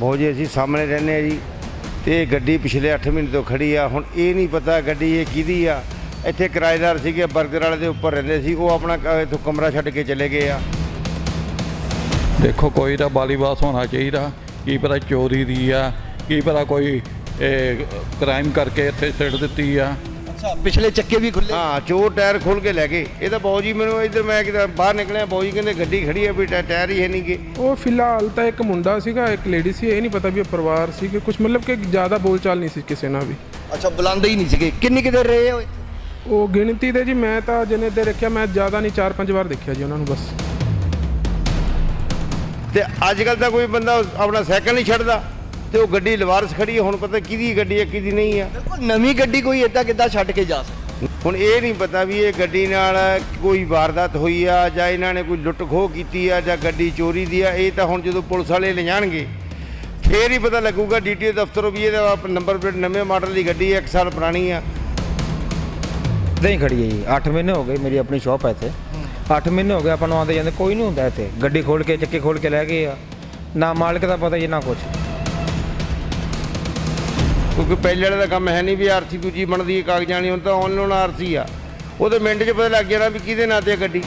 ਬਹੁਤ ਜੀ, ਅਸੀਂ ਸਾਹਮਣੇ ਰਹਿੰਦੇ ਆ ਜੀ। ਤੇ ਗੱਡੀ ਪਿਛਲੇ 8 ਮਹੀਨੇ ਤੋਂ ਖੜੀ ਆ। ਹੁਣ ਇਹ ਨਹੀਂ ਪਤਾ ਗੱਡੀ ਇਹ ਕਿਹਦੀ ਆ। ਇੱਥੇ ਕਿਰਾਏਦਾਰ ਸੀਗੇ, ਬਰਗਰ ਵਾਲੇ ਦੇ ਉੱਪਰ ਰਹਿੰਦੇ ਸੀ। ਉਹ ਆਪਣਾ ਕ- ਇੱਥੋਂ ਕਮਰਾ ਛੱਡ ਕੇ ਚਲੇ ਗਏ ਆ। ਦੇਖੋ, ਕੋਈ ਤਾਂ ਬਾਲੀਵਾਸ ਹੋਣਾ ਚਾਹੀਦਾ। ਕੀ ਪਤਾ ਚੋਰੀ ਦੀ ਆ, ਕੀ ਪਤਾ ਕੋਈ ਕ੍ਰਾਈਮ ਕਰਕੇ ਇੱਥੇ ਸਿੱਟ ਦਿੱਤੀ ਆ। ਪਿਛਲੇ ਚੱਕੇ ਵੀ ਖੁੱਲੇ ਹਾਂ ਚੋਰ ਟਾਇਰ ਖੋਲ ਕੇ ਲੈ ਗਏ। ਇਹ ਤਾਂ ਬਾਊ ਜੀ ਮੈਨੂੰ ਇੱਧਰ ਮੈਂ ਕਿਤੇ ਬਾਹਰ ਨਿਕਲਿਆ ਬਾਊ ਜੀ ਕਹਿੰਦੇ ਗੱਡੀ ਖੜੀ ਆ ਵੀ ਟਾ- ਟਾਇਰ ਹੀ ਹੈ ਨਹੀਂਗੇ ਉਹ ਫਿਲਹਾਲ ਤਾਂ ਇੱਕ ਮੁੰਡਾ ਸੀਗਾ ਇੱਕ ਲੇਡੀ ਸੀ ਇਹ ਨਹੀਂ ਪਤਾ ਵੀ ਇਹ ਪਰਿਵਾਰ ਸੀ ਕਿ ਕੁਝ ਮਤਲਬ ਕਿ ਜ਼ਿਆਦਾ ਬੋਲਚਾਲ ਨਹੀਂ ਸੀ ਕਿਸੇ ਨਾਲ ਵੀ। ਅੱਛਾ ਬੁਲਾਉਂਦੇ ਹੀ ਨਹੀਂ ਸੀਗੇ। ਕਿੰਨੀ ਕਿਤੇ ਰਹੇ ਹੋ ਉਹ ਗਿਣਤੀ ਦੇ ਜੀ ਮੈਂ ਤਾਂ ਜਿੰਨੇ ਦੇ ਰੱਖਿਆ ਮੈਂ ਜ਼ਿਆਦਾ ਨਹੀਂ 4-5 ਵਾਰ ਦੇਖਿਆ ਜੀ ਉਹਨਾਂ ਨੂੰ ਬਸ। ਤੇ ਅੱਜ ਕੱਲ ਤਾਂ ਕੋਈ ਬੰਦਾ ਆਪਣਾ ਸਾਈਕਲ ਨਹੀਂ ਛੱਡਦਾ। ਤੇ ਉਹ ਗੱਡੀ ਲਵਾਰਸ ਖੜੀ ਹੈ ਹੁਣ ਪਤਾ ਕਿਹਦੀ ਗੱਡੀ ਹੈ ਕਿਹਦੀ ਨਹੀਂ ਆ ਬਿਲਕੁਲ ਨਵੀਂ ਗੱਡੀ ਕੋਈ ਏਦਾਂ ਕਿੱਦਾਂ ਛੱਡ ਕੇ ਜਾ ਸਕਦਾ? ਹੁਣ ਇਹ ਨਹੀਂ ਪਤਾ ਵੀ ਇਹ ਗੱਡੀ ਨਾਲ ਕੋਈ ਵਾਰਦਾਤ ਹੋਈ ਆ ਜਾਂ ਇਹਨਾਂ ਨੇ ਕੋਈ ਲੁੱਟ ਖੋਹ ਕੀਤੀ ਆ ਜਾਂ ਗੱਡੀ ਚੋਰੀ ਦੀ ਆ ਇਹ ਤਾਂ ਹੁਣ ਜਦੋਂ ਪੁਲਿਸ ਵਾਲੇ ਲੈ ਜਾਣਗੇ ਫੇਰ ਹੀ ਪਤਾ ਲੱਗੂਗਾ ਡੀਟੀਓ ਦਫ਼ਤਰੋਂ ਵੀ ਇਹਦਾ ਨੰਬਰ ਪਲੇਟ ਨਵੇਂ ਮਾਡਲ ਦੀ ਗੱਡੀ ਹੈ 1 ਸਾਲ ਪੁਰਾਣੀ ਆ। ਇਦਾਂ ਹੀ ਖੜੀ ਹੈ ਜੀ 8 ਮਹੀਨੇ ਹੋ ਗਏ ਮੇਰੀ ਆਪਣੀ ਸ਼ਾਪ ਹੈ ਇੱਥੇ। 8 ਮਹੀਨੇ ਹੋ ਗਏ ਆਪਾਂ ਨੂੰ ਆਉਂਦੇ ਜਾਂਦੇ ਕੋਈ ਨਹੀਂ ਹੁੰਦਾ ਇੱਥੇ। ਗੱਡੀ ਖੋਲ ਕੇ ਚੱਕੇ ਖੋਲ ਕੇ ਲੈ ਗਏ ਆ। ਨਾ ਮਾਲਕ ਦਾ ਪਤਾ ਜੀ ਨਾ ਕੁਛ। ਕਿਉਂਕਿ ਪਹਿਲੇ ਵਾਲੇ ਦਾ ਕੰਮ ਹੈ ਨਹੀਂ ਵੀ ਆਰਸੀ ਦੂਜੀ ਬਣਦੀ ਹੈ, ਕਾਗਜ਼ਾਂ ਨਹੀਂ ਹੁਣ ਤਾਂ ਆਨਲਾਈਨ ਆਰਸੀ ਆ। ਉਹਦੇ ਮਿੰਟ 'ਚ ਪਤਾ ਲੱਗ ਜਾਣਾ ਵੀ ਕਿਹਦੇ ਨਾਂ ਤੇ ਆ ਗੱਡੀ।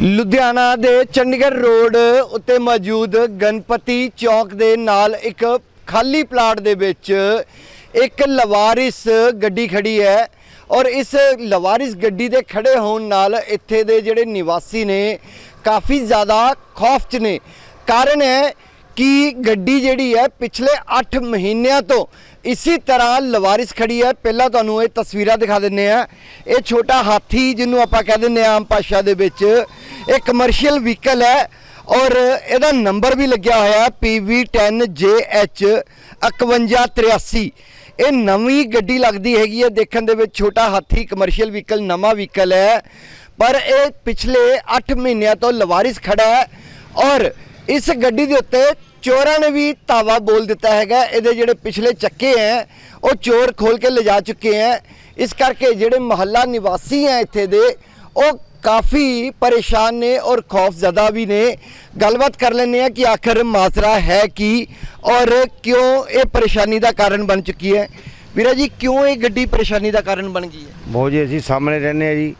ਲੁਧਿਆਣਾ ਦੇ ਚੰਡੀਗੜ੍ਹ ਰੋਡ ਉੱਤੇ ਮੌਜੂਦ ਗਣਪਤੀ ਚੌਕ ਦੇ ਨਾਲ ਇੱਕ ਖਾਲੀ ਪਲਾਟ ਦੇ ਵਿੱਚ ਇੱਕ ਲਵਾਰਿਸ ਗੱਡੀ ਖੜੀ ਹੈ ਔਰ ਇਸ ਲਵਾਰਿਸ ਗੱਡੀ ਦੇ ਖੜੇ ਹੋਣ ਨਾਲ ਇੱਥੇ ਦੇ ਜਿਹੜੇ ਨਿਵਾਸੀ ਨੇ ਕਾਫੀ ਜ਼ਿਆਦਾ ਖੌਫ 'ਚ ਨੇ। ਕਾਰਨ ਹੈ ਕਿ ਗੱਡੀ ਜਿਹੜੀ ਹੈ ਪਿਛਲੇ 8 ਮਹੀਨਿਆਂ ਤੋਂ ਇਸੇ ਤਰ੍ਹਾਂ ਲਵਾਰਿਸ ਖੜੀ ਹੈ? ਪਹਿਲਾਂ ਤੁਹਾਨੂੰ ਇਹ ਤਸਵੀਰਾਂ ਦਿਖਾ ਦਿੰਨੇ ਆ ਇਹ ਛੋਟਾ ਹਾਥੀ ਜਿਹਨੂੰ ਆਪਾਂ ਕਹਿ ਦਿੰਦੇ ਆ ਆਮ ਭਾਸ਼ਾ ਦੇ ਵਿੱਚ। ਇਹ ਕਮਰਸ਼ੀਅਲ ਵਹੀਕਲ ਹੈ ਔਰ ਇਹਦਾ ਨੰਬਰ ਵੀ ਲੱਗਿਆ ਹੋਇਆ ਹੈ PV10JH 5183 ਇਹ ਨਵੀਂ ਗੱਡੀ ਲੱਗਦੀ ਹੈਗੀ ਹੈ। ਦੇਖਣ ਦੇ ਵਿੱਚ ਛੋਟਾ ਹਾਥੀ ਕਮਰਸ਼ੀਅਲ ਵਹੀਕਲ ਨਵਾਂ ਵਹੀਕਲ ਹੈ। ਪਰ ਇਹ ਪਿਛਲੇ 8 ਮਹੀਨਿਆਂ ਤੋਂ ਲਵਾਰਿਸ ਖੜਾ ਹੈ ਔਰ ਇਸ ਗੱਡੀ ਦੇ ਉੱਤੇ ਚੋਰਾਂ ਨੇ ਵੀ ਤਾਵਾ ਬੋਲ ਦਿੱਤਾ ਹੈਗਾ। ਇਹਦੇ ਜਿਹੜੇ ਪਿਛਲੇ ਚੱਕੇ ਹੈ ਉਹ ਚੋਰ ਖੋਲ ਕੇ ਲਿਜਾ ਚੁੱਕੇ ਹੈ ਇਸ ਕਰਕੇ ਜਿਹੜੇ ਮਹੱਲਾ ਨਿਵਾਸੀ ਹੈ ਇੱਥੇ ਦੇ, ਉਹ ਕਾਫੀ ਪਰੇਸ਼ਾਨ ਨੇ ਔਰ ਖੌਫ ਖੌਫਜ਼ਦਾ ਵੀ ਨੇ। ਗੱਲਬਾਤ ਕਰ ਲੈਂਦੇ ਆ ਕਿ ਆਖਰ ਮਾਸਰਾ ਹੈ ਕੀ ਔਰ ਕਿਉਂ ਇਹ ਪਰੇਸ਼ਾਨੀ ਦਾ ਕਾਰਨ ਬਣ ਚੁੱਕੀ ਹੈ ਵੀਰਾ ਜੀ, ਕਿਉਂ ਇਹ ਗੱਡੀ ਪਰੇਸ਼ਾਨੀ ਦਾ ਕਾਰਨ ਬਣ ਗਈ ਹੈ ਬਹੁਤ ਜੀ, ਅਸੀਂ ਸਾਹਮਣੇ ਰਹਿੰਦੇ ਆ ਜੀ।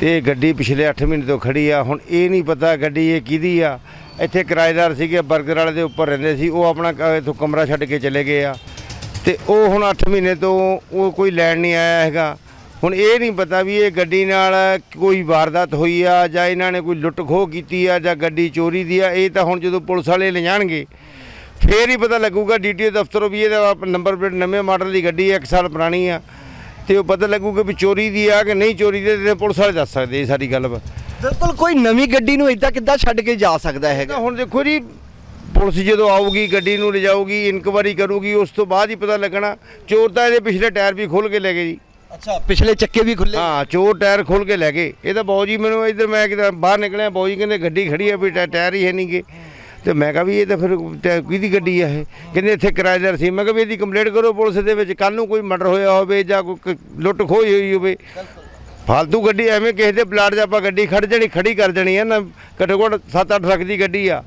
ਤੇ ਗੱਡੀ ਪਿਛਲੇ 8 ਮਹੀਨੇ ਤੋਂ ਖੜੀ ਆ। ਹੁਣ ਇਹ ਨਹੀਂ ਪਤਾ ਗੱਡੀ ਇਹ ਕਿਹਦੀ ਆ। ਇੱਥੇ ਕਿਰਾਏਦਾਰ ਸੀਗੇ 버ਗਰ ਵਾਲੇ ਦੇ ਉੱਪਰ ਰਹਿੰਦੇ ਸੀ। ਉਹ ਆਪਣਾ ਕ- ਇੱਥੋਂ ਕਮਰਾ ਛੱਡ ਕੇ ਚਲੇ ਗਏ ਆ। ਤੇ ਉਹ ਹੁਣ 8 ਮਹੀਨੇ ਤੋਂ ਉਹ ਕੋਈ ਲੈਣ ਨਹੀਂ ਆਇਆ ਹੈਗਾ। ਹੁਣ ਇਹ ਨਹੀਂ ਪਤਾ ਵੀ ਇਹ ਗੱਡੀ ਨਾਲ ਕੋਈ ਵਾਰਦਾਤ ਹੋਈ ਆ ਜਾਂ ਇਹਨਾਂ ਨੇ ਕੋਈ ਲੁੱਟ ਖੋਹ ਕੀਤੀ ਆ ਜਾਂ ਗੱਡੀ ਚੋਰੀ ਦੀ ਆ। ਇਹ ਤਾਂ ਹੁਣ ਜਦੋਂ ਪੁਲਿਸ ਵਾਲੇ ਲੈ ਜਾਣਗੇ ਫੇਰ ਹੀ ਪਤਾ ਲੱਗੂਗਾ ਡੀਟੀਓ ਦਫ਼ਤਰੋਂ ਵੀ ਇਹਦਾ ਨੰਬਰ ਪਲੇਟ ਨਵੇਂ ਮਾਡਲ ਦੀ ਗੱਡੀ ਆ 1 ਸਾਲ ਪੁਰਾਣੀ ਆ। ਤੇ ਉਹ ਪਤਾ ਲੱਗੂਗਾ ਵੀ ਚੋਰੀ ਦੀ ਆ ਕਿ ਨਹੀਂ ਚੋਰੀ ਦੀ ਤੇ ਪੁਲਿਸ ਵਾਲੇ ਦੱਸ ਸਕਦੇ ਇਹ ਸਾਰੀ ਗੱਲ। ਬਿਲਕੁਲ ਕੋਈ ਨਵੀਂ ਗੱਡੀ ਨੂੰ ਇਦਾਂ ਕਿੱਦਾਂ ਛੱਡ ਕੇ ਜਾ ਸਕਦਾ ਹੈਗਾ? ਹੁਣ ਦੇਖੋ ਜੀ ਪੁਲਿਸ ਜਦੋਂ ਆਊਗੀ ਗੱਡੀ ਨੂੰ ਲਿਜਾਊਗੀ ਇਨਕੁਆਰੀ ਕਰੂਗੀ ਉਸ ਤੋਂ ਬਾਅਦ ਹੀ ਪਤਾ ਲੱਗਣਾ। ਚੋਰ ਤਾਂ ਇਹਦੇ ਪਿਛਲੇ ਟਾਇਰ ਵੀ ਖੋਲ ਕੇ ਲੈ ਗਏ ਜੀ। ਅੱਛਾ ਪਿਛਲੇ ਚੱਕੇ ਵੀ ਖੁੱਲੇ ਹਾਂ ਚੋਰ ਟਾਇਰ ਖੋਲ ਕੇ ਲੈ ਗਏ। ਇਹ ਤਾਂ ਬਾਊ ਜੀ ਮੈਨੂੰ ਇੱਧਰ ਮੈਂ ਕਿਤੇ ਬਾਹਰ ਨਿਕਲਿਆ ਬਾਊ ਜੀ ਕਹਿੰਦੇ ਗੱਡੀ ਖੜੀ ਆ ਵੀ ਟਾਇਰ ਹੀ ਹੈ ਨਹੀਂਗੇ ਤੇ ਮੈਂ ਕਿਹਾ ਵੀ ਇਹ ਤਾਂ ਫਿਰ ਟਾ- ਕਿਹਦੀ ਗੱਡੀ ਆ ਇਹ? ਕਹਿੰਦੇ ਇੱਥੇ ਕਿਰਾਏਦਾਰ ਸੀ ਮੈਂ ਕਿਹਾ ਵੀ ਇਹਦੀ ਕੰਪਲੇਂਟ ਕਰੋ ਪੁਲਿਸ ਦੇ ਵਿੱਚ ਕੱਲ ਨੂੰ ਕੋਈ ਮਰਡਰ ਹੋਇਆ ਹੋਵੇ ਜਾਂ ਕੋਈ ਲੁੱਟ ਖੋਹੀ ਹੋਈ ਹੋਵੇ। ਫਾਲਤੂ ਗੱਡੀ ਐਵੇਂ ਕਿਸੇ ਦੇ ਪਲਾਟ 'ਚ ਆਪਾਂ ਗੱਡੀ ਖੜ ਜਾਣੀ ਖੜੀ ਕਰ ਦੇਣੀ ਹੈ ਨਾ, ਘੱਟੋ ਘੱਟ 7-8 ਲੱਖ ਦੀ ਗੱਡੀ ਆ।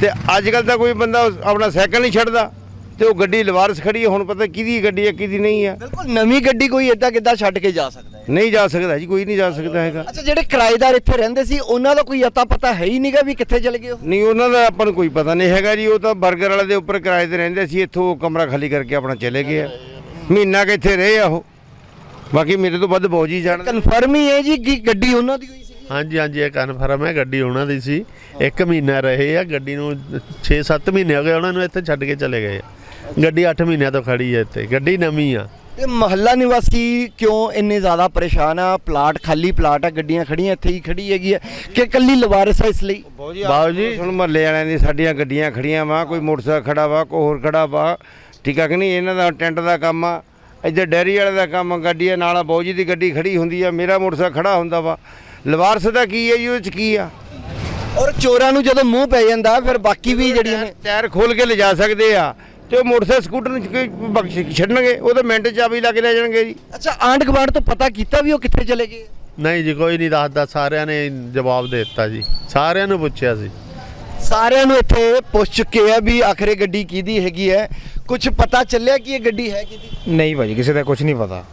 ਤੇ ਅੱਜ ਕੱਲ ਤਾਂ ਕੋਈ ਬੰਦਾ ਆਪਣਾ ਸਾਈਕਲ ਨਹੀਂ ਛੱਡਦਾ ਤੇ ਉਹ ਗੱਡੀ ਲਵਾਰਸ ਖੜੀ ਹੈ ਹੁਣ ਪਤਾ ਕਿਹਦੀ ਗੱਡੀ ਆ, ਕਿਹਦੀ ਨਹੀਂ ਆ। ਬਿਲਕੁਲ, ਨਵੀਂ ਗੱਡੀ ਕੋਈ ਇਦਾਂ ਕਿੱਦਾਂ ਛੱਡ ਕੇ ਜਾ ਸਕਦਾ? ਨਹੀਂ ਜਾ ਸਕਦਾ ਜੀ ਕੋਈ ਨਹੀਂ ਜਾ ਸਕਦਾ ਹੈਗਾ। ਅੱਛਾ ਜਿਹੜੇ ਕਿਰਾਏਦਾਰ ਇੱਥੇ ਰਹਿੰਦੇ ਸੀ ਉਹਨਾਂ ਦਾ ਕੋਈ ਅਤਾ ਪਤਾ ਹੈ ਹੀ ਨਹੀਂਗਾ ਵੀ ਕਿੱਥੇ ਚਲੇ ਗਏ ਉਹ? ਨਹੀਂ ਉਹਨਾਂ ਦਾ ਆਪਾਂ ਨੂੰ ਕੋਈ ਪਤਾ ਨਹੀਂ ਹੈਗਾ ਜੀ ਉਹ ਤਾਂ 버ਗਰ ਵਾਲੇ ਦੇ ਉੱਪਰ ਕਿਰਾਏ ਤੇ ਰਹਿੰਦੇ ਸੀ ਇੱਥੋਂ ਉਹ ਕਮਰਾ ਖਾਲੀ ਕਰਕੇ ਆਪਣਾ ਚਲੇ ਗਏ ਆ। ਮਹੀਨਾ ਕਿ ਇੱਥੇ ਰਹੇ ਆ ਉਹ। ਬਾਕੀ ਮੇਰੇ ਤੋਂ ਵੱਧ ਬੌਜੀ ਜਾਣਦੇ। ਕਨਫਰਮ ਹੀ ਹੈ ਜੀ ਕਿ ਗੱਡੀ ਉਹਨਾਂ ਦੀ ਹੋਈ ਸੀ। ਹਾਂਜੀ ਹਾਂਜੀ ਇਹ ਕਨਫਰਮ ਹੈ ਗੱਡੀ ਉਹਨਾਂ ਦੀ ਸੀ। ਇੱਕ ਮਹੀਨਾ ਰਹੇ ਆ ਗੱਡੀ ਨੂੰ 6-7 ਮਹੀਨੇ ਹੋ ਗਏ ਉਹਨਾਂ ਨੂੰ ਇੱਥੇ ਛੱਡ ਕੇ ਚਲੇ ਗਏ ਆ। ਗੱਡੀ 8 ਮਹੀਨਿਆਂ ਤੋਂ ਖੜੀ ਹੈ ਇੱਥੇ ਗੱਡੀ ਨਵੀਂ ਆ। ਤੇ ਮਹੱਲਾ ਨਿਵਾਸੀ ਕਿਉਂ ਇੰਨੇ ਜ਼ਿਆਦਾ ਪਰੇਸ਼ਾਨ ਆ? ਪਲਾਟ ਖਾਲੀ ਪਲਾਟ ਆ ਗੱਡੀਆਂ ਖੜੀਆਂ ਇੱਥੇ ਹੀ ਖੜੀ ਹੈਗੀ ਆ। ਕਿ ਕੱਲੀ ਲਵਾਰਸ ਆ ਇਸ ਲਈ? ਬਾਬੂ ਜੀ ਹੁਣ ਮਹੱਲੇ ਵਾਲਿਆਂ ਦੀ ਸਾਡੀਆਂ ਗੱਡੀਆਂ ਖੜੀਆਂ ਵਾ ਕੋਈ ਮੋਟਰਸਾਈਕਲ ਖੜਾ ਵਾ ਕੋਈ ਹੋਰ ਖੜਾ ਵਾ। ਠੀਕ ਆ ਕਿ ਨਹੀਂ? ਇਹਨਾਂ ਦਾ ਟੈਂਟ ਦਾ ਕੰਮ ਆ ਇੱਧਰ ਡੈਰੀ ਵਾਲੇ ਦਾ ਕੰਮ ਆ, ਗੱਡੀ ਆ ਨਾਲ ਬਾਊ ਜੀ ਦੀ ਗੱਡੀ ਖੜੀ ਹੁੰਦੀ ਆ ਮੇਰਾ ਮੋਟਰਸਾਈਕਲ ਖੜਾ ਹੁੰਦਾ ਵਾ। ਲਵਾਰਸ ਦਾ ਕੀ ਹੈ ਜੀ ਉਹਦੇ ਚ ਕੀ ਆ? ਔਰ ਚੋਰਾਂ ਨੂੰ ਜਦੋਂ ਮੂੰਹ ਪੈ ਜਾਂਦਾ ਫਿਰ ਬਾਕੀ ਵੀ ਜਿਹੜੀਆਂ ਨੇ ਟਾਇਰ ਖੋਲ ਕੇ ਲਿਜਾ ਸਕਦੇ ਆ। ਤੇ ਉਹ ਮੋਟਰਸਾਈਕਲ ਸਕੂਟਰ ਨੂੰ ਕੋਈ ਬਖਸ਼ ਛੱਡਣਗੇ ਉਹ ਤਾਂ ਮਿੰਟ ਚ ਚਾਬੀ ਲਾ ਕੇ ਲੈ ਜਾਣਗੇ ਜੀ। ਅੱਛਾ ਆਂਢ ਗੁਆਂਢ ਤੋਂ ਪਤਾ ਕੀਤਾ ਵੀ ਉਹ ਕਿੱਥੇ ਚਲੇ ਗਏ? ਨਹੀਂ ਜੀ ਕੋਈ ਨਹੀਂ ਦੱਸਦਾ ਸਾਰਿਆਂ ਨੇ ਜਵਾਬ ਦੇ ਦਿੱਤਾ ਜੀ। ਸਾਰਿਆਂ ਨੂੰ ਪੁੱਛਿਆ ਸੀ। ਸਾਰਿਆਂ ਨੂੰ ਇੱਥੇ ਪੁੱਛ ਚੁੱਕੇ ਆ ਵੀ ਆਖਰ ਗੱਡੀ ਕਿਹਦੀ ਹੈਗੀ ਹੈ। ਕੁਝ ਪਤਾ ਚੱਲਿਆ ਕਿ ਇਹ ਗੱਡੀ ਹੈ ਕਿਹਦੀ? ਨਹੀਂ ਭਾਜੀ ਕਿਸੇ ਦਾ ਕੁਝ ਨਹੀਂ ਪਤਾ।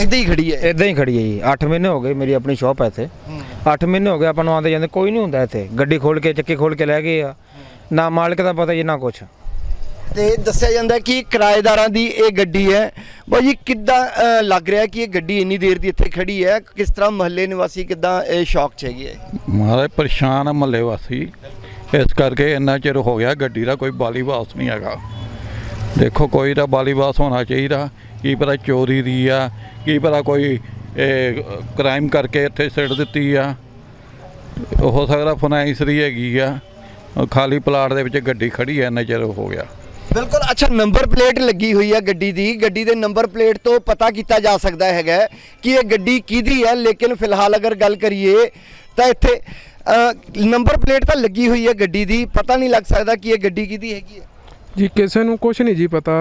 ਇੱਦਾਂ ਹੀ ਖੜੀ ਹੈ ਇਦਾਂ ਹੀ ਖੜੀ ਹੈ ਜੀ। 8 ਮਹੀਨੇ ਹੋ ਗਏ ਮੇਰੀ ਆਪਣੀ ਸ਼ਾਪ ਹੈ ਇੱਥੇ। 8 ਮਹੀਨੇ ਹੋ ਗਏ ਆਪਾਂ ਨੂੰ ਆਉਂਦੇ ਜਾਂਦੇ ਕੋਈ ਨਹੀਂ ਹੁੰਦਾ ਇੱਥੇ। ਗੱਡੀ ਖੋਲ ਕੇ ਚੱਕੀ ਖੋਲ ਕੇ ਲੈ ਗਏ ਆ। ਨਾ ਮਾਲਕ ਦਾ ਪਤਾ ਜੀ ਨਾ ਕੁਝ ਤੇ ਦੱਸਿਆ ਜਾਂਦਾ ਕਿ ਕਿਰਾਏਦਾਰਾਂ ਦੀ ਇਹ ਗੱਡੀ ਹੈ। ਬਾਜੀ ਕਿੱਦਾਂ ਅਹ, ਲੱਗ ਰਿਹਾ ਕਿ ਇਹ ਗੱਡੀ ਇੰਨੀ ਦੇਰ ਦੀ ਇੱਥੇ ਖੜੀ ਹੈ? ਕਿਸ ਤਰ੍ਹਾਂ ਮਹੱਲੇ ਨਿਵਾਸੀ ਕਿੱਦਾਂ ਇਹ ਸ਼ੌਕ ਚ ਹੈਗੇ ਹੈ ਮਹਾਰਾਜ ਪਰੇਸ਼ਾਨ ਆ ਮਹੱਲੇ ਵਾਸੀ। ਇਸ ਕਰਕੇ ਇੰਨਾ ਚਿਰ ਹੋ ਗਿਆ ਗੱਡੀ ਦਾ ਕੋਈ ਬਾਲੀਵਾਸ ਨਹੀਂ ਹੈਗਾ। ਦੇਖੋ ਕੋਈ ਤਾਂ ਬਾਲੀਵਾਸ ਹੋਣਾ ਚਾਹੀਦਾ। ਕੀ ਪਤਾ ਚੋਰੀ ਦੀ ਆ ਕੀ ਪਤਾ ਕੋਈ ਇਹ ਕ੍ਰਾਈਮ ਕਰਕੇ ਇੱਥੇ ਸਿੱਟ ਦਿੱਤੀ ਆ। ਹੋ ਸਕਦਾ ਫਾਈਨੈਂਸ ਦੀ ਹੈਗੀ ਆ। ਉਹ ਖਾਲੀ ਪਲਾਟ ਦੇ ਵਿੱਚ ਗੱਡੀ ਖੜੀ ਐ ਇੰਨਾ ਚਿਰ ਹੋ ਗਿਆ। ਬਿਲਕੁਲ ਅੱਛਾ ਨੰਬਰ ਪਲੇਟ ਲੱਗੀ ਹੋਈ ਹੈ ਗੱਡੀ ਦੀ। ਗੱਡੀ ਦੇ ਨੰਬਰ ਪਲੇਟ ਤੋਂ ਪਤਾ ਕੀਤਾ ਜਾ ਸਕਦਾ ਹੈਗਾ ਕਿ ਇਹ ਗੱਡੀ ਕਿਹਦੀ ਹੈ ਲੇਕਿਨ ਫਿਲਹਾਲ ਅਗਰ ਗੱਲ ਕਰੀਏ ਤਾਂ ਇੱਥੇ ਨੰਬਰ ਪਲੇਟ ਤਾਂ ਲੱਗੀ ਹੋਈ ਹੈ ਗੱਡੀ ਦੀ। ਪਤਾ ਨਹੀਂ ਲੱਗ ਸਕਦਾ ਕਿ ਇਹ ਗੱਡੀ ਕਿਹਦੀ ਹੈਗੀ ਹੈ ਜੀ ਕਿਸੇ ਨੂੰ ਕੁਝ ਨਹੀਂ ਜੀ ਪਤਾ।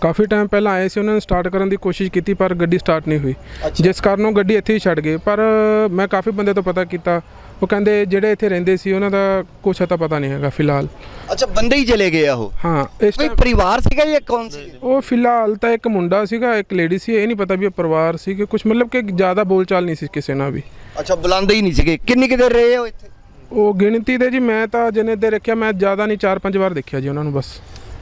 ਕਾਫੀ ਟਾਈਮ ਪਹਿਲਾਂ ਆਏ ਸੀ ਉਹਨਾਂ ਨੇ ਸਟਾਰਟ ਕਰਨ ਦੀ ਕੋਸ਼ਿਸ਼ ਕੀਤੀ ਪਰ ਗੱਡੀ ਸਟਾਰਟ ਨਹੀਂ ਹੋਈ। ਜਿਸ ਕਾਰਨ ਉਹ ਗੱਡੀ ਇੱਥੇ ਹੀ ਛੱਡ ਗਏ। ਪਰ ਮੈਂ ਕਾਫੀ ਬੰਦੇ ਤੋਂ ਪਤਾ ਕੀਤਾ। ਉਹ ਕਹਿੰਦੇ ਜਿਹੜੇ ਇੱਥੇ ਰਹਿੰਦੇ ਸੀ ਉਹਨਾਂ ਦਾ ਕੁਛ ਤਾਂ ਪਤਾ ਨਹੀਂ ਹੈਗਾ ਫਿਲਹਾਲ। ਅੱਛਾ ਬੰਦੇ ਹੀ ਚਲੇ ਗਏ ਆ ਉਹ? ਹਾਂ ਇਸ ਕੋਈ time- ਪਰਿਵਾਰ ਸੀਗਾ ਜਾਂ ਕੌਣ ਸੀ? ਉਹ ਫਿਲਹਾਲ ਤਾਂ ਇੱਕ ਮੁੰਡਾ ਸੀਗਾ ਇੱਕ ਲੇਡੀ ਸੀ ਇਹ ਨਹੀਂ ਪਤਾ ਵੀ ਇਹ ਪਰਿਵਾਰ ਸੀ ਕਿ ਕੁਝ ਮਤਲਬ ਕਿ ਜ਼ਿਆਦਾ ਬੋਲਚਾਲ ਨਹੀਂ ਸੀ ਕਿਸੇ ਨਾਲ ਵੀ। ਅੱਛਾ ਬੁਲਾਉਂਦੇ ਹੀ ਨਹੀਂ ਸੀਗੇ। ਕਿੰਨੀ ਕਿਤੇ ਰਹੇ ਹੋ ਇੱਥੇ? ਉਹ ਗਿਣਤੀ ਦੇ ਜੀ ਮੈਂ ਤਾਂ ਜਿੰਨੇ ਦੇ ਰੱਖਿਆ ਮੈਂ ਜ਼ਿਆਦਾ ਨਹੀਂ 4-5 ਵਾਰ ਦੇਖਿਆ ਜੀ ਉਹਨਾਂ ਨੂੰ ਬਸ।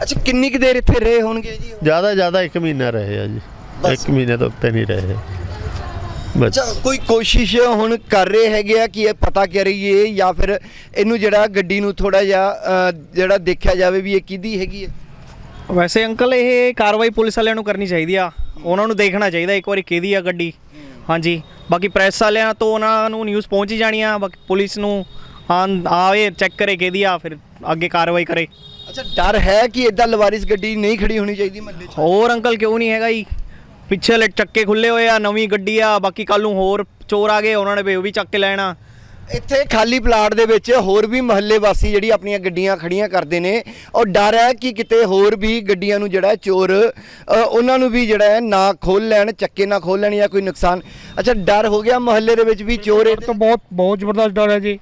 ਅੱਛਾ ਕਿੰਨੀ ਕੁ ਦੇਰ ਇੱਥੇ ਰਹੇ ਹੋਣਗੇ ਜੀ ਉਹ? ਜ਼ਿਆਦਾ ਜ਼ਿਆਦਾ 1 ਮਹੀਨਾ ਰਹੇ ਆ ਜੀ। ਬਸ। 1 ਮਹੀਨੇ ਤੋਂ ਉੱਤੇ ਨਹੀਂ ਰਹੇ। ਬਸ। ਅੱਛਾ ਕੋਈ ਕੋਸ਼ਿਸ਼ ਹੁਣ ਕਰ ਰਹੇ ਹੈਗੇ ਆ ਕਿ ਇਹ ਪਤਾ ਕਰੀਏ ਜਾਂ ਫਿਰ ਇਹਨੂੰ ਜਿਹੜਾ ਗੱਡੀ ਨੂੰ ਥੋੜਾ ਜਿਹਾ ਅ, ਜਿਹੜਾ ਦੇਖਿਆ ਜਾਵੇ ਵੀ ਇਹ ਕਿਹਦੀ ਹੈਗੀ ਹੈ ਵੈਸੇ ਅੰਕਲ ਇਹ ਕਾਰਵਾਈ ਪੁਲਿਸ ਵਾਲਿਆਂ ਨੂੰ ਕਰਨੀ ਚਾਹੀਦੀ ਆ। ਉਹਨਾਂ ਨੂੰ ਦੇਖਣਾ ਚਾਹੀਦਾ ਇੱਕ ਵਾਰੀ ਕਿਹਦੀ ਆ ਗੱਡੀ। ਹਾਂਜੀ। ਬਾਕੀ ਪ੍ਰੈਸ ਵਾਲਿਆਂ ਤੋਂ ਉਹਨਾਂ ਨੂੰ ਨਿਊਜ਼ ਪਹੁੰਚ ਹੀ ਜਾਣੀ ਆ। ਬਾਕੀ ਪੁਲਿਸ ਨੂੰ ਆਂ ਆਵੇ ਚੈੱਕ ਕਰੇ ਕਿਹਦੀ ਆ ਫਿਰ ਅੱਗੇ ਕਾਰਵਾਈ ਕਰੇ। ਅੱਛਾ ਡਰ ਹੈ ਕਿ ਇਦਾਂ ਲਵਾਰਿਸ ਗੱਡੀ ਨਹੀਂ ਖੜੀ ਹੋਣੀ ਚਾਹੀਦੀ ਮਹੱਲੇ 'ਚ? ਹੋਰ ਅੰਕਲ ਕਿਉਂ ਨਹੀਂ ਹੈਗਾ ਜੀ? ਪਿੱਛੇ ਲੈ ਚੱਕੇ ਖੁੱਲੇ ਹੋਏ ਆ ਨਵੀਂ ਗੱਡੀ ਆ ਬਾਕੀ ਕੱਲ ਨੂੰ ਹੋਰ ਚੋਰ ਆ ਗਏ ਉਹਨਾਂ ਨੇ ਵੀ ਉਹ ਵੀ ਚੱਕ ਕੇ ਲੈਣਾ ਇੱਥੇ ਖਾਲੀ ਪਲਾਟ ਦੇ ਵਿੱਚ ਹੋਰ ਵੀ ਮਹੱਲੇ ਵਾਸੀ ਜਿਹੜੀ ਆਪਣੀਆਂ ਗੱਡੀਆਂ ਖੜੀਆਂ ਕਰਦੇ ਨੇ ਔਰ ਡਰ ਹੈ ਕਿ ਕਿਤੇ ਹੋਰ ਵੀ ਗੱਡੀਆਂ ਨੂੰ ਜਿਹੜਾ ਹੈ ਚੋਰ ਅ, ਉਹਨਾਂ ਨੂੰ ਵੀ ਜਿਹੜਾ ਹੈ ਨਾ ਖੋਲ ਲੈਣ ਚੱਕੇ ਨਾ ਖੋਲ ਲੈਣ ਜਾਂ ਕੋਈ ਨੁਕਸਾਨ ਅੱਛਾ ਡਰ ਹੋ ਗਿਆ ਮਹੱਲੇ ਦੇ ਵਿੱਚ ਵੀ ਚੋਰ डर तो बहुत बहुत ज़बरदस्त डर है जी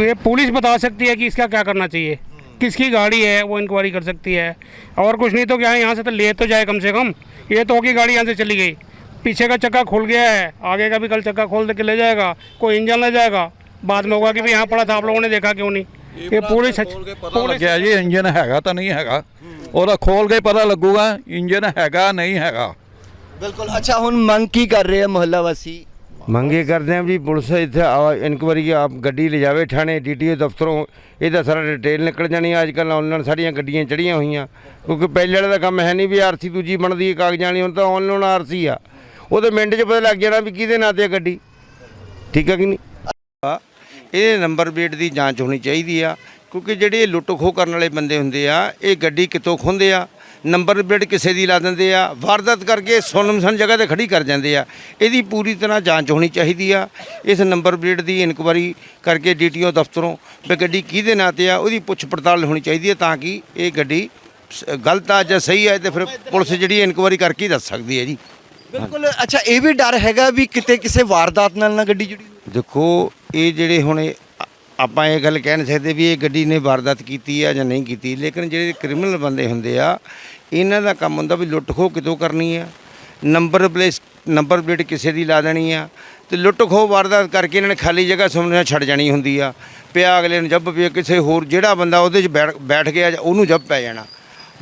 ये पुलिस बता सकती है कि इसका क्या करना चाहिए किसकी गाड़ी है वो इंक्वायरी कर सकती है और कुछ नहीं तो क्या है यहाँ से तो ले तो जाए कम से कम ये तो की गाड़ी यहाँ से चली गई पीछे का चक्का खुल गया है आगे का भी कल चक्का खोल के ले जाएगा कोई इंजन ले जाएगा बाद में होगा कि भाई यहाँ पड़ा था आप लोगों ने देखा क्यों नहीं ये पूरी सच ਪਤਾ ਲੱਗਿਆ ਜੀ ਇੰਜਨ ਹੈਗਾ ਤਾਂ ਨਹੀਂ ਹੈਗਾ ਉਹਦਾ ਖੋਲ ਕੇ ਪਤਾ ਲੱਗੂਗਾ ਇੰਜਨ ਹੈਗਾ ਨਹੀਂ ਹੈਗਾ ਬਿਲਕੁਲ ਅੱਛਾ ਹੁਣ ਮੰਗ ਕੀ ਕਰ ਰਹੇ ਆ ਮੁਹੱਲਾ ਵਾਸੀ ਮੰਗ ਇਹ ਕਰਦੇ ਆ ਵੀ ਪੁਲਿਸ ਇੱਥੇ ਇਨਕੁਆਰੀ ਆਪ ਗੱਡੀ ਲਿਜਾਵੇ ਥਾਣੇ ਡੀਟੀਓ ਦਫ਼ਤਰੋਂ। ਇਹਦਾ ਸਾਰਾ ਡਿਟੇਲ ਨਿਕਲ ਜਾਣੀ ਅੱਜ ਕੱਲ੍ਹ ਆਨਲਾਈਨ ਸਾਰੀਆਂ ਗੱਡੀਆਂ ਚੜੀਆਂ ਹੋਈਆਂ। ਕਿਉਂਕਿ ਪਹਿਲੇ ਵਾਲੇ ਦਾ ਕੰਮ ਹੈ ਨਹੀਂ ਵੀ ਆਰਸੀ ਦੂਜੀ ਬਣਦੀ ਹੈ, ਕਾਗਜ਼ਾਂ ਵਾਲੀ। ਹੁਣ ਤਾਂ ਆਨਲਾਈਨ ਆਰਸੀ ਆ। ਉਹਦੇ ਮਿੰਟ 'ਚ ਪਤਾ ਲੱਗ ਜਾਣਾ ਵੀ ਕਿਹਦੇ ਨਾਂ ਤੇ ਆ ਗੱਡੀ। ਠੀਕ ਹੈ ਕਿ ਨਹੀਂ? ਇਹਦੇ ਨੰਬਰ ਪਲੇਟ ਦੀ ਜਾਂਚ ਹੋਣੀ ਚਾਹੀਦੀ ਆ। ਕਿਉਂਕਿ ਜਿਹੜੇ ਲੁੱਟ ਖੋਹ ਕਰਨ ਵਾਲੇ ਬੰਦੇ ਹੁੰਦੇ ਆ, ਇਹ ਗੱਡੀ ਕਿਤੋਂ ਖੁੰਦੇ ਆ? ਨੰਬਰ ਪਲੇਟ ਕਿਸੇ ਦੀ ਲਾ ਦਿੰਦੇ ਆ ਵਾਰਦਾਤ ਕਰਕੇ ਸੁਨਮਸਨ ਜਗ੍ਹਾ ਤੇ ਖੜੀ ਕਰ ਜਾਂਦੇ ਆ। ਇਹਦੀ ਪੂਰੀ ਤਰ੍ਹਾਂ ਜਾਂਚ ਹੋਣੀ ਚਾਹੀਦੀ ਆ। ਇਸ ਨੰਬਰ ਪਲੇਟ ਦੀ ਇਨਕੁਆਰੀ ਕਰਕੇ ਡੀਟੀਓ ਦਫ਼ਤਰੋਂ ਵੀ ਗੱਡੀ ਕਿਹਦੇ ਨਾਂ ਤੇ ਆ ਉਹਦੀ ਪੁੱਛ ਪੜਤਾਲ ਹੋਣੀ ਚਾਹੀਦੀ ਹੈ ਤਾਂ ਕਿ ਇਹ ਗੱਡੀ ਗਲਤ ਆ ਜਾਂ ਸਹੀ ਆ ਤੇ ਫਿਰ ਪੁਲਿਸ ਜਿਹੜੀ ਇਨਕੁਆਰੀ ਕਰਕੇ ਦੱਸ ਸਕਦੀ ਹੈ ਜੀ। ਬਿਲਕੁਲ ਅੱਛਾ ਇਹ ਵੀ ਡਰ ਹੈਗਾ ਵੀ ਕਿਤੇ ਕਿਸੇ ਵਾਰਦਾਤ ਨਾਲ ਨਾ ਗੱਡੀ ਜੁੜੀ। ਦੇਖੋ ਇਹ ਜਿਹੜੇ ਹੁਣ ਆਪਾਂ ਇਹ ਗੱਲ ਕਹਿ ਨਹੀਂ ਸਕਦੇ ਵੀ ਇਹ ਗੱਡੀ ਨੇ ਵਾਰਦਾਤ ਕੀਤੀ ਆ ਜਾਂ ਨਹੀਂ ਕੀਤੀ, ਲੇਕਿਨ ਜਿਹੜੇ ਕ੍ਰਿਮੀਨਲ ਬੰਦੇ ਹੁੰਦੇ ਆ, ਇਹਨਾਂ ਦਾ ਕੰਮ ਹੁੰਦਾ ਵੀ ਲੁੱਟ ਖੋਹ ਕਿਤੋਂ ਕਰਨੀ ਆ? ਨੰਬਰ ਪਲੇਸ ਨੰਬਰ ਪਲੇਟ ਕਿਸੇ ਦੀ ਲਾ ਦੇਣੀ ਆ, ਤੇ ਲੁੱਟ ਖੋਹ ਵਾਰਦਾਤ ਕਰਕੇ ਇਹਨਾਂ ਨੇ ਖਾਲੀ ਜਗ੍ਹਾ ਸੁਣਨਾ ਛੱਡ ਜਾਣੀ ਹੁੰਦੀ ਆ, ਪਿਆ ਅਗਲੇ ਨੂੰ ਜੱਬ ਪਿਆ ਕਿਸੇ ਹੋਰ ਜਿਹੜਾ ਬੰਦਾ ਉਹਦੇ 'ਚ ਬੈਠ ਬੈਠ ਗਿਆ ਉਹਨੂੰ ਜੱਬ ਪੈ ਜਾਣਾ,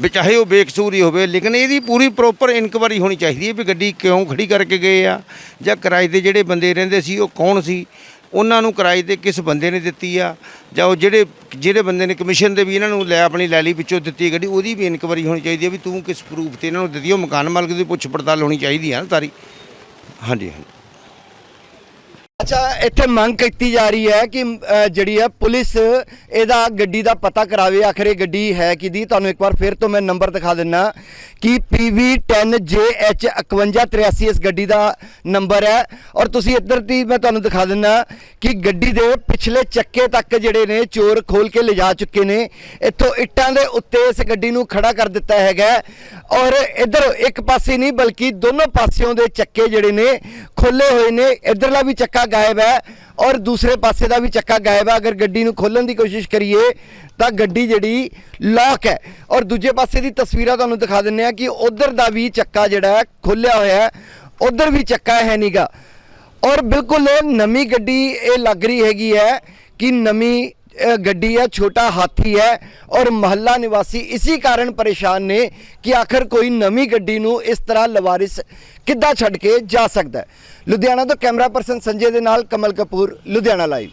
ਵੀ ਚਾਹੇ ਉਹ ਬੇਕਸੂਰ ਹੀ ਹੋਵੇ, ਲੇਕਿਨ ਇਹਦੀ ਪੂਰੀ ਪ੍ਰੋਪਰ ਇਨਕੁਆਰੀ ਹੋਣੀ ਚਾਹੀਦੀ ਹੈ ਵੀ ਗੱਡੀ ਕਿਉਂ ਖੜੀ ਕਰਕੇ ਗਏ ਆ, ਜਾਂ ਕਿਰਾਏ ਤੇ ਜਿਹੜੇ ਬੰਦੇ ਰਹਿੰਦੇ ਸੀ, ਉਹ ਕੌਣ ਸੀ? ਉਹਨਾਂ ਨੂੰ ਕਿਰਾਏ ਤੇ ਕਿਸ ਬੰਦੇ ਨੇ ਦਿੱਤੀ ਆ, ਜਾਂ ਉਹ ਜਿਹੜੇ ਜਿਹੜੇ ਬੰਦੇ ਨੇ ਕਮਿਸ਼ਨ ਦੇ ਵੀ ਇਹਨਾਂ ਨੂੰ ਲੈ, ਆਪਣੀ ਲੈਲੀ ਵਿੱਚੋਂ ਦਿੱਤੀ ਗੱਡੀ, ਉਹਦੀ ਵੀ ਇਨਕੁਆਰੀ ਹੋਣੀ ਚਾਹੀਦੀ ਹੈ ਵੀ ਤੂੰ ਕਿਸ ਪ੍ਰੂਫ ਤੇ ਇਹਨਾਂ ਨੂੰ ਦਿੱਤੀ ਉਹ ਮਕਾਨ ਮਾਲਕ ਦੀ ਪੁੱਛ ਪੜਤਾਲ ਹੋਣੀ ਚਾਹੀਦੀ ਆ ਨਾ ਸਾਰੀ। ਹਾਂਜੀ ਹਾਂਜੀ। ਅੱਛਾ, ਇੱਥੇ ਮੰਗ ਕੀਤੀ ਜਾ ਰਹੀ ਹੈ ਕਿ ਜਿਹੜੀ ਹੈ ਪੁਲਿਸ ਇਹਦਾ ਗੱਡੀ ਦਾ ਪਤਾ ਕਰਾਵੇ। ਆਖਰ ਇਹ ਗੱਡੀ ਹੈ ਕਿਹਦੀ? ਤੁਹਾਨੂੰ ਇੱਕ ਵਾਰ ਫਿਰ ਤੋਂ ਮੈਂ ਨੰਬਰ ਦਿਖਾ ਦਿੰਨਾ ਕਿ PV10JH 5183 ਇਸ ਗੱਡੀ ਦਾ ਨੰਬਰ ਹੈ। ਔਰ ਤੁਸੀਂ ਇੱਧਰ ਦੀ ਮੈਂ ਤੁਹਾਨੂੰ ਦਿਖਾ ਦਿੰਨਾ ਕਿ ਗੱਡੀ ਦੇ ਪਿਛਲੇ ਚੱਕੇ ਤੱਕ ਜਿਹੜੇ ਨੇ ਚੋਰ ਖੋਲ ਕੇ ਲਿਜਾ ਚੁੱਕੇ ਨੇ। ਇੱਥੋਂ ਇੱਟਾਂ ਦੇ ਉੱਤੇ ਇਸ ਗੱਡੀ ਨੂੰ ਖੜਾ ਕਰ ਦਿੱਤਾ ਹੈਗਾ ਔਰ ਇੱਧਰ ਇੱਕ ਪਾਸੇ ਨਹੀਂ, ਬਲਕਿ ਦੋਨੋਂ ਪਾਸਿਓਂ ਦੇ ਚੱਕੇ ਜਿਹੜੇ ਨੇ ਖੋਲੇ ਹੋਏ ਨੇ। ਇੱਧਰਲਾ ਵੀ ਚੱਕਾ ਗਾਇਬ ਹੈ ਔਰ ਦੂਸਰੇ ਪਾਸੇ ਦਾ ਵੀ ਚੱਕਾ ਗਾਇਬ ਹੈ। ਅਗਰ ਗੱਡੀ ਨੂੰ ਖੋਲਣ ਦੀ ਕੋਸ਼ਿਸ਼ ਕਰੀਏ, ਤਾਂ ਗੱਡੀ ਜਿਹੜੀ ਲੌਕ ਹੈ। ਔਰ ਦੂਜੇ ਪਾਸੇ ਦੀ ਤਸਵੀਰਾਂ ਤੁਹਾਨੂੰ ਦਿਖਾ ਦਿੰਨੇ ਆ ਕਿ ਉਧਰ ਦਾ ਵੀ ਚੱਕਾ ਜਿਹੜਾ ਹੈ ਖੋਲਿਆ ਹੋਇਆ ਹੈ। ਉਧਰ ਵੀ ਚੱਕਾ ਹੈ ਨਹੀਂਗਾ ਔਰ ਬਿਲਕੁਲ ਨਵੀਂ ਗੱਡੀ ਇਹ ਲੱਗ ਰਹੀ ਹੈਗੀ ਹੈ ਕਿ ਨਵੀਂ ਗੱਡੀ ਹੈ, ਛੋਟਾ ਹਾਥੀ ਹੈ ਔਰ ਮਹੱਲਾ ਨਿਵਾਸੀ ਇਸੇ ਕਾਰਨ ਪਰੇਸ਼ਾਨ ਨੇ ਕਿ ਆਖਰ ਕੋਈ ਨਵੀਂ ਗੱਡੀ ਨੂੰ ਇਸ ਤਰ੍ਹਾਂ ਲਵਾਰਿਸ ਕਿੱਦਾਂ ਛੱਡ ਕੇ ਜਾ ਸਕਦਾ ਲੁਧਿਆਣਾ ਤੋਂ ਕੈਮਰਾ ਪਰਸਨ ਸੰਜੇ ਦੇ ਨਾਲ ਕਮਲ ਕਪੂਰ, ਲੁਧਿਆਣਾ ਲਾਈਵ।